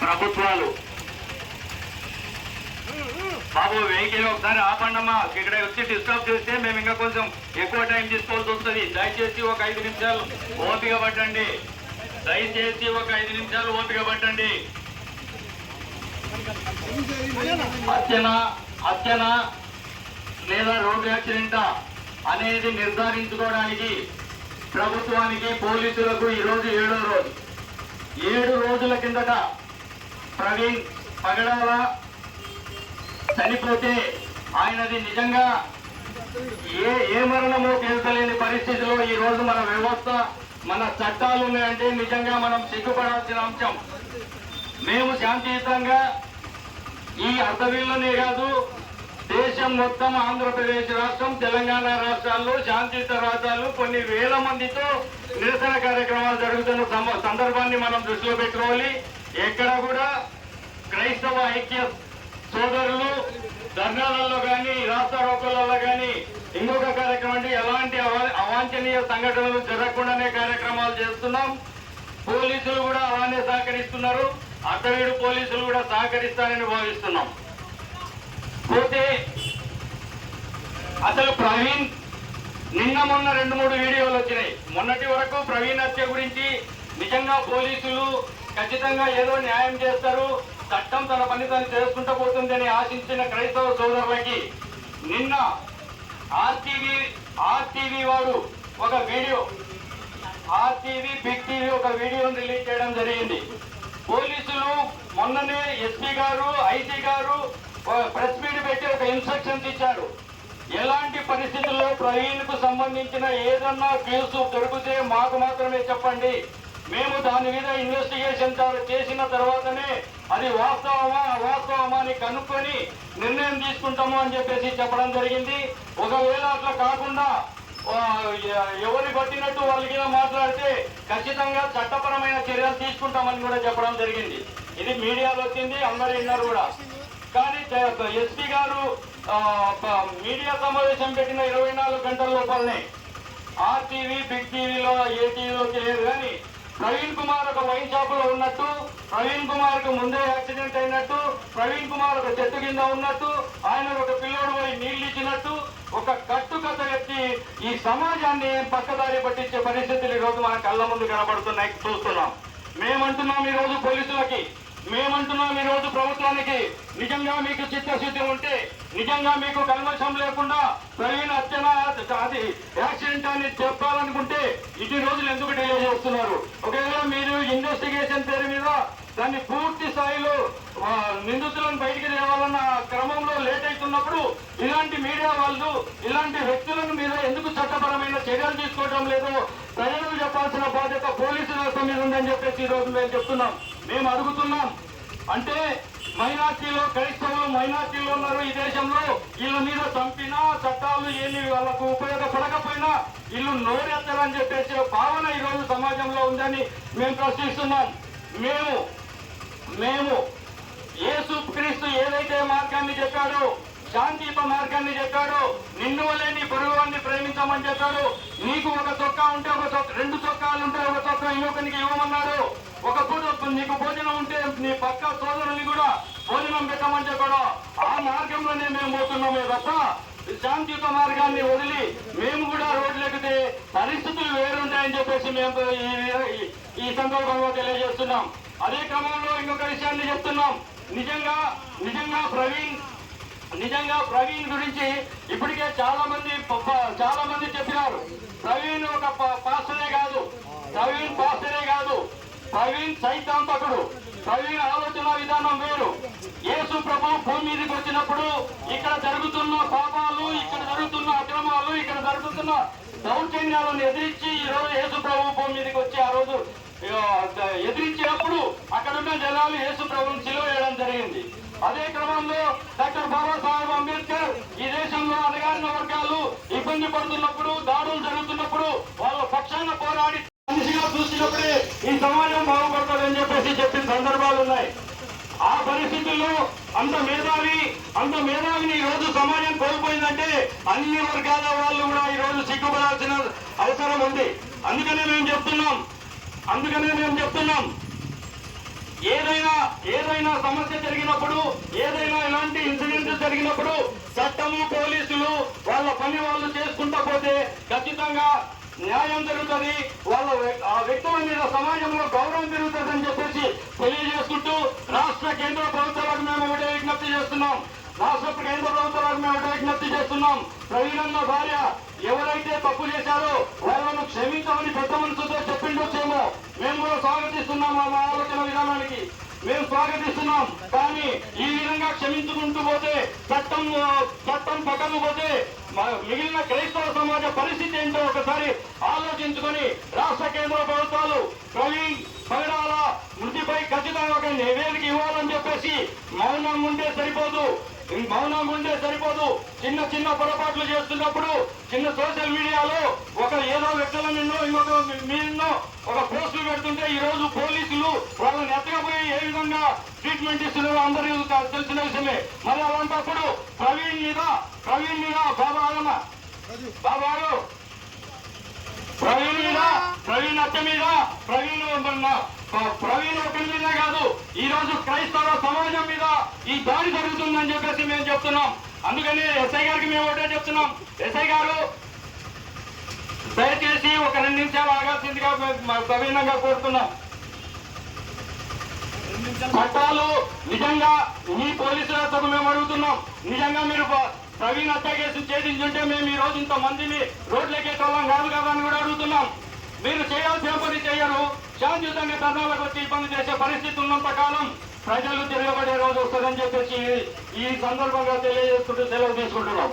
ప్రభుత్వాలు. బాబు వెహికల్ ఒకసారి ఆపండమ్మా. ఇక్కడ వచ్చి డిస్టర్బ్ చేస్తే మేము ఇంకా కొంచెం ఎక్కువ టైం తీసుకోవాల్సి వస్తుంది. దయచేసి ఒక ఐదు నిమిషాలు ఓపిక పట్టండి. దయచేసి ఒక ఐదు నిమిషాలు ఓపిక పట్టండి. అర్చన అర్చన లేదా రోడ్డు యాక్సిడెంటా అనేది నిర్ధారించుకోవడానికి ప్రభుత్వానికి పోలీసులకు ఈరోజు ఏడో రోజు. ఏడు రోజుల కిందట ప్రవీణ్ పగడాల చనిపోతే ఆయనది నిజంగా ఏ ఏ మరణమో తెలుసలేని పరిస్థితిలో ఈ రోజు మన వ్యవస్థ మన చట్టాలు ఉన్నాయంటే నిజంగా మనం సిగ్గుపడాల్సిన అంశం. మేము శాంతియుతంగా ఈ అర్ధవీళ్ళనే కాదు దేశం మొత్తం ఆంధ్రప్రదేశ్ రాష్ట్రం తెలంగాణ రాష్ట్రాల్లో శాంతియుత రాజ్యాలు కొన్ని వేల మందితో నిరసన కార్యక్రమాలు జరుగుతున్న సందర్భాన్ని మనం దృష్టిలో పెట్టుకోవాలి. ఎక్కడ కూడా క్రైస్తవ ఐక్య సోదరులు ధర్నాలలో కానీ రాష్ట్ర రోకలలో కానీ ఇంకొక కార్యక్రమం అంటే ఎలాంటి అవాంఛనీయ సంఘటనలు జరగకుండానే కార్యక్రమాలు చేస్తున్నాం. పోలీసులు కూడా అలానే సహకరిస్తున్నారు. అటవీడు పోలీసులు కూడా సహకరిస్తారని భావిస్తున్నాం. పోతే అసలు ప్రవీణ్ నిన్న మొన్న రెండు మూడు వీడియోలు వచ్చినాయి. మొన్నటి వరకు ప్రవీణ్ హత్య గురించి నిజంగా పోలీసులు ఖచ్చితంగా ఏదో న్యాయం చేస్తారు. చట్టం తన పని తను చేసుకుంటూ పోతుందని ఆశించిన క్రైస్తవ సోదరులకి నిన్న ఆర్టీవీ ఆర్టీవీ వారు ఒక వీడియో ఆర్టీవీ బిగ్ టీవీ ఒక వీడియోను రిలీజ్ చేయడం జరిగింది. పోలీసులు మొన్ననే ఎస్పీ గారు ఐసీ గారు ప్రెస్ మీట్ పెట్టి ఒక ఇన్స్ట్రక్షన్స్ ఇచ్చారు ఎలాంటి పరిస్థితుల్లో ప్రవీణ్కు సంబంధించిన ఏదన్నా కేసు దొరికితే మాకు మాత్రమే చెప్పండి. మేము దాని మీద ఇన్వెస్టిగేషన్ చేసిన తర్వాతనే అది వాస్తవమా అవాస్తవమా అని కనుక్కొని నిర్ణయం తీసుకుంటాము అని చెప్పేసి చెప్పడం జరిగింది. ఒకవేళ అట్లా కాకుండా ఎవరిని పట్టినట్టు వాళ్ళకి మాట్లాడితే ఖచ్చితంగా చట్టపరమైన చర్యలు తీసుకుంటామని కూడా చెప్పడం జరిగింది. ఇది మీడియాలో వచ్చింది అందరూ విన్నారు కూడా. కానీ ఎస్పీ గారు మీడియా సమావేశం పెట్టిన ఇరవై నాలుగు గంటల లోపలనే ఆర్టీవీ బిగ్ టీవీలో ఏ తెలియదు కానీ ప్రవీణ్ కుమార్ ఒక వైన్ షాప్లో ఉన్నట్టు ప్రవీణ్ కుమార్కు ముందే యాక్సిడెంట్ అయినట్టు ప్రవీణ్ కుమార్ ఒక చెట్టు కింద ఉన్నట్టు ఆయన ఒక పిల్లోడు పోయి నీళ్ళు ఇచ్చినట్టు ఒక కట్టుకథ ఎత్తి ఈ సమాజాన్ని పక్కదారి పట్టించే పరిస్థితులు ఈరోజు మన కళ్ళ ముందు కనబడుతున్నాయి చూస్తున్నాం. మేమంటున్నాం ఈరోజు పోలీసులకి. మేమంటున్నాం ఈ రోజు ప్రభుత్వానికి. నిజంగా మీకు చిత్తశుద్ధి ఉంటే నిజంగా మీకు కల్మషం లేకుండా ప్రవీణ్ అర్చన అది యాక్సిడెంట్ అని చెప్పాలనుకుంటే ఇన్ని రోజులు ఎందుకు డిలే చేస్తున్నారు? ఒకవేళ మీరు ఇన్వెస్టిగేషన్ పేరు మీద దాన్ని పూర్తి స్థాయిలో నిందితులను బయటికి తేవాలన్న క్రమంలో లేట్ అవుతున్నప్పుడు ఇలాంటి మీడియా వాళ్ళు ఇలాంటి వ్యక్తులను మీద ఎందుకు చట్టపరమైన చర్యలు తీసుకోవడం లేదు. ప్రజలకు చెప్పాల్సిన బాధ్యత పోలీసు వ్యవస్థ మీద ఉందని చెప్పేసి ఈ రోజు మేము చెప్తున్నాం. మేము అడుగుతున్నాం. అంటే మైనార్టీలో క్రైస్తవులు మైనార్టీలో ఉన్నారు ఈ దేశంలో. వీళ్ళ మీద చంపినా చట్టాలు ఏమి వాళ్ళకు ఉపయోగపడకపోయినా వీళ్ళు నోరెత్తారని చెప్పేసి భావన ఈరోజు సమాజంలో ఉందని మేము ప్రశ్నిస్తున్నాం. మేము మేము ఏసు క్రీస్తు ఏదైతే మార్గాన్ని చెప్పాడో శాంతియుత మార్గాన్ని చెప్పాడు. నిన్ను వల్లే నీ పొరుగువాన్ని ప్రేమించమని చెప్పాడు. నీకు ఒక చొక్కా ఉంటే ఒక చొక్క రెండు చొక్కాలు ఉంటే ఒక చొక్కా యువకునికి ఇవ్వమన్నాడు. ఒక పూట నీకు భోజనం ఉంటే నీ పక్క సోదరుని కూడా భోజనం పెట్టమని చెప్పాడు. ఆ మార్గంలోనే మేము పోతున్నామే తప్ప శాంతియుత మార్గాన్ని వదిలి మేము కూడా రోడ్లెక్కితే పరిస్థితులు వేరుంటాయని చెప్పేసి మేము ఈ- ఈ- ఈ సందర్భంగా తెలియజేస్తున్నాం. అదే క్రమంలో ఇంకొక విషయాన్ని చెప్తున్నాం. నిజంగా నిజంగా ప్రవీణ్ నిజంగా ప్రవీణ్ గురించి ఇప్పటికే చాలా మంది చాలా మంది చెప్పినారు. ప్రవీణ్ ఒక ప- పాస్టరే కాదు. ప్రవీణ్ పాస్టరే కాదు. ప్రవీణ్ సైద్ధాంతకుడు ప్రవీణ్ ఆలోచన విధానం వేరు. యేసు ప్రభు భూమి మీదకి వచ్చినప్పుడు ఇక్కడ జరుగుతున్న పాపాలు ఇక్కడ జరుగుతున్న అక్రమాలు ఇక్కడ జరుగుతున్న దౌర్జన్యాలను ఎదిరించి ఈ రోజు యేసు ప్రభు భూమి మీదకి వచ్చి ఆ రోజు ఎదిరించినప్పుడు అక్కడున్న జనాలు యేసు ప్రభుని సిలువ వేయడం జరిగింది. అదే క్రమంలో డాక్టర్ బాబాసాహెబ్ అంబేద్కర్ ఈ దేశంలో అణగారిన వర్గాలు ఇబ్బంది పడుతున్నప్పుడు దాడులు జరుగుతున్నప్పుడు వాళ్ళ పక్షాన పోరాడి మనిషిగా చూసినప్పుడే ఈ సమాజం బాగుపడుతుందని చెప్పేసి చెప్పిన సందర్భాలు ఉన్నాయి. ఆ పరిస్థితుల్లో అంత మేధావి అంత మేధావిని ఈ రోజు సమాజం కోల్పోయిందంటే అన్ని వర్గాల వాళ్ళు కూడా ఈ రోజు సిగ్గుపడాల్సిన అవసరం ఉంది. అందుకనే మేము చెప్తున్నాం. అందుకనే మేము చెప్తున్నాం. ఏదైనా ఏదైనా సమస్య జరిగినప్పుడు ఏదైనా ఇలాంటి ఇన్సిడెంట్ జరిగినప్పుడు చట్టము పోలీసులు వాళ్ళ పని వాళ్ళు చేసుకుంటా పోతే ఖచ్చితంగా న్యాయం జరుగుతుంది. వాళ్ళ ఆ వ్యక్తుల మీద సమాజంలో గౌరవం పెరుగుతుంది అని చెప్పేసి తెలియజేసుకుంటూ రాష్ట్ర కేంద్ర ప్రభుత్వాలకు మేము ఒకటే విజ్ఞప్తి చేస్తున్నాం. రాష్ట్ర కేంద్ర ప్రభుత్వాలకు మేము చేస్తున్నాం. ప్రవీణన్న భార్య ఎవరైతే తప్పు చేశారో వాళ్ళను క్షమించమని పెద్ద మనసుతో చెప్పిండొచ్చేమో మేము కూడా స్వాగతిస్తున్నాం మా ఆలోచన విధానానికి. మేము స్వాగతిస్తున్నాం. కానీ ఈ విధంగా క్షమించుకుంటూ పోతే చట్టం చట్టం పక్కన పోతే మిగిలిన క్రైస్తవ సమాజ పరిస్థితి ఏంటో ఒకసారి ఆలోచించుకొని రాష్ట్ర కేంద్ర ప్రభుత్వాలు ప్రవీణ్ పగడాల మృతిపై ఖచ్చితంగా ఒక నివేదిక ఇవ్వాలని చెప్పేసి మౌనం ఉంటే సరిపోదు. మౌనం ఉంటే సరిపోదు. చిన్న చిన్న పొరపాట్లు చేస్తున్నప్పుడు చిన్న సోషల్ మీడియాలో ఒక ఏదో వ్యక్తుల నిన్నో ఇంకొక మీన్నో ఒక పోస్టులు పెడుతుంటే ఈ రోజు పోలీసులు వాళ్ళని ఎత్తకపోయి ఏ విధంగా ట్రీట్మెంట్ ఇస్తున్నారో అందరికీ తెలిసిన విషయమే. మరి అలాంటప్పుడు ప్రవీణ్ మీద ప్రవీణ్ మీద బాబా ఆగమ్మ. బాబా ఆగు. ప్రవీణ్ మీద ప్రవీణ్ అత్త మీద ప్రవీణ్ ఉన్న ప్రవీణ్ ఒకరి మీద కాదు ఈ రోజు క్రైస్తవ సమాజం మీద ఈ దాడి జరుగుతుందని చెప్పేసి మేము చెప్తున్నాం. అందుకని ఎస్ఐ గారికి మేము ఒకటే చెప్తున్నాం. ఎస్ఐ గారు దయచేసి ఒక రెండు నిమిషాలు ఆగాల్సిందిగా ప్రవీణంగా కోరుతున్నాం. చట్టాలు నిజంగా మీ పోలీసులతో మేము అడుగుతున్నాం. నిజంగా మీరు ప్రవీణ్ హత్య కేసు ఛేదించుంటే మేము ఈ రోజు ఇంత మందిని రోడ్లెక్కేటోళ్ళం కాదు కదా అని మీరు చేయాల్సిన పని చేయరు. శాంతియుతంగా ధర్నాలకు వచ్చి ఇబ్బంది చేసే పరిస్థితి ఉన్నంత కాలం ప్రజలు తిరగబడే రోజు వస్తుందని చెప్పేసి ఈ సందర్భంగా తెలియజేసుకుంటూ సెలవు తీసుకుంటున్నాం.